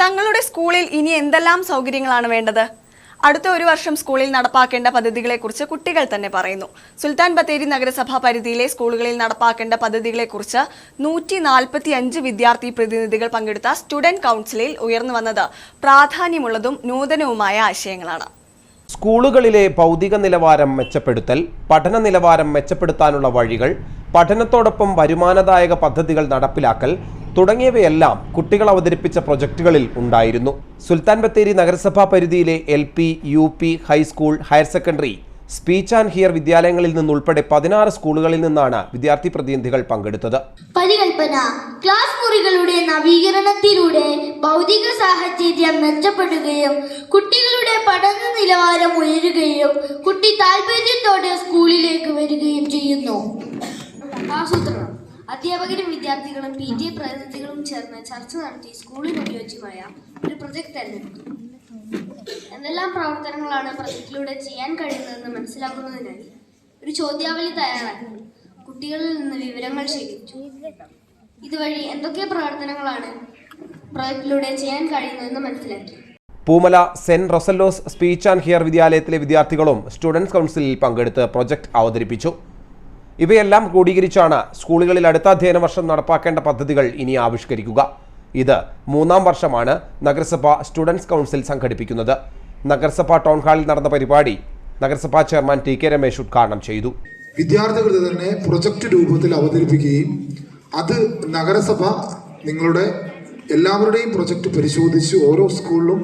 തങ്ങളുടെ സ്കൂളിൽ ഇനി എന്തെല്ലാം സൗകര്യങ്ങളാണ് വേണ്ടത്? അടുത്ത ഒരു വർഷം സ്കൂളിൽ നടപ്പാക്കേണ്ട പദ്ധതികളെക്കുറിച്ച് കുട്ടികൾ തന്നെ പറയുന്നു. സുൽത്താൻ ബത്തേരി നഗരസഭാ പരിധിയിലെ സ്കൂളുകളിൽ നടപ്പാക്കേണ്ട പദ്ധതികളെക്കുറിച്ച് നൂറ്റി നാൽപ്പത്തി അഞ്ച് വിദ്യാർത്ഥി പ്രതിനിധികൾ പങ്കെടുത്ത സ്റ്റുഡന്റ് കൗൺസിലിൽ ഉയർന്നു വന്നത് പ്രാധാന്യമുള്ളതും നൂതനവുമായ ആശയങ്ങളാണ്. സ്കൂളുകളിലെ ഭൗതിക നിലവാരം മെച്ചപ്പെടുത്തൽ പഠന നിലവാരം മെച്ചപ്പെടുത്താനുള്ള വഴികൾ പഠനത്തോടൊപ്പം വരുമാനദായക പദ്ധതികൾ നടപ്പിലാക്കൽ തുടങ്ങിയവയെല്ലാം കുട്ടികൾ അവതരിപ്പിച്ച പ്രൊജക്ടുകളിൽ ഉണ്ടായിരുന്നു. സുൽത്താൻ ബത്തേരി നഗരസഭാ പരിധിയിലെ L P U P high school higher secondary speech and hear വിദ്യാലയങ്ങളിൽ നിന്നുൾപ്പെടെ പതിനാറ് സ്കൂളുകളിൽ നിന്നാണ് വിദ്യാർത്ഥി പ്രതിനിധികൾ പങ്കെടുത്തത്. പരികൽപ്പന ക്ലാസ് മുറികളുടെ നവീകരണത്തിലൂടെ ഭൗതിക സാഹചര്യം മെച്ചപ്പെടുകയും കുട്ടികളുടെ പഠന നിലവാരം ഉയരുകയും കുട്ടി താല്പര്യത്തോടെ സ്കൂളിലേക്ക് വരികയും ചെയ്യുന്നു. ആസൂത്രണം. അധ്യാപകരും വിദ്യാർത്ഥികളും പി ടി എ പ്രതിനിധികളും ചേർന്ന് ചർച്ച നടത്തി സ്കൂളിന് അനുയോജ്യമായ ഒരു പ്രൊജക്ട് തെരഞ്ഞെടുത്തു. എന്തെല്ലാം പ്രവർത്തനങ്ങളാണ് പ്രൊജക്റ്റിലൂടെ ചെയ്യാൻ കഴിയുന്നതെന്ന് മനസ്സിലാക്കുന്നതിനായി ഒരു ചോദ്യാവലി തയ്യാറാക്കി. കുട്ടികളിൽ നിന്ന് വിവരങ്ങൾ ശേഖരിച്ചു. ഇതുവഴി എന്തൊക്കെ പ്രവർത്തനങ്ങളാണ് പ്രൊജക്റ്റിലൂടെ ചെയ്യാൻ കഴിയുന്നതെന്ന് മനസ്സിലാക്കി. Poomala saint Rosellos speech and hear വിദ്യാലയത്തിലെ വിദ്യാർത്ഥികളും സ്റ്റുഡൻസ് കൗൺസിലിൽ പങ്കെടുത്ത് പ്രൊജക്ട് അവതരിപ്പിച്ചു. ഇവയെല്ലാം ക്രോഡീകരിച്ചാണ് സ്കൂളുകളിൽ അടുത്ത അധ്യയന വർഷം നടപ്പാക്കേണ്ട പദ്ധതികൾ ഇനി ആവിഷ്കരിക്കുക. ഇത് മൂന്നാം വർഷമാണ് നഗരസഭ സ്റ്റുഡൻസ് കൗൺസിൽ സംഘടിപ്പിക്കുന്നത്. നഗരസഭ ടൗൺ ഹാളിൽ നടന്ന പരിപാടി നഗരസഭാ ചെയർമാൻ ടി കെ രമേശ് ഉദ്ഘാടനം ചെയ്തു. വിദ്യാർത്ഥികൾ തന്നെ പ്രൊജക്ട് രൂപത്തിൽ അവതരിപ്പിക്കുകയും അത് നഗരസഭ നിങ്ങളുടെ എല്ലാവരുടെയും പ്രൊജക്ട് പരിശോധിച്ച് ഓരോ സ്കൂളിലും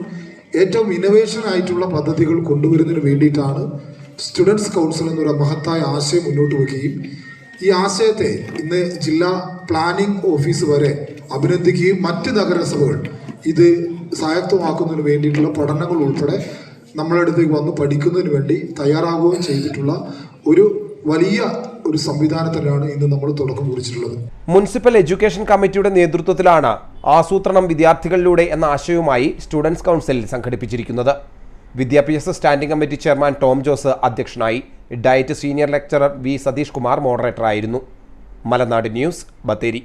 ഏറ്റവും ഇന്നവേഷൻ ആയിട്ടുള്ള പദ്ധതികൾ കൊണ്ടുവരുന്നതിന് വേണ്ടിയിട്ടാണ് സ്റ്റുഡൻസ് കൗൺസിൽ എന്നൊരു മഹത്തായ ആശയം മുന്നോട്ട് വയ്ക്കുകയും ഈ ആശയത്തെ ഇന്ന് ജില്ലാ പ്ലാനിംഗ് ഓഫീസ് വരെ അഭിനന്ദിക്കുകയും മറ്റ് നഗരസഭകൾ ഇത് സ്വായത്തമാക്കുന്നതിന് വേണ്ടിയിട്ടുള്ള പഠനങ്ങൾ ഉൾപ്പെടെ നമ്മളെ അടുത്തേക്ക് വന്ന് പഠിക്കുന്നതിന് വേണ്ടി തയ്യാറാവുകയും ചെയ്തിട്ടുള്ള ഒരു വലിയ ഒരു സംവിധാനത്തിനാണ് ഇന്ന് നമ്മൾ തുടക്കം കുറിച്ചിട്ടുള്ളത്. മുനിസിപ്പൽ എഡ്യൂക്കേഷൻ കമ്മിറ്റിയുടെ നേതൃത്വത്തിലാണ് ആസൂത്രണം വിദ്യാർത്ഥികളിലൂടെ എന്ന ആശയവുമായി സ്റ്റുഡൻസ് കൗൺസിൽ സംഘടിപ്പിച്ചിരിക്കുന്നത്. വിദ്യാഭ്യാസ standing committee chairman Tom Jose അധ്യക്ഷനായി. DIET senior lecturer V Satheesh Kumar മോഡറേറ്ററായിരുന്നു. Malanad news Bathery.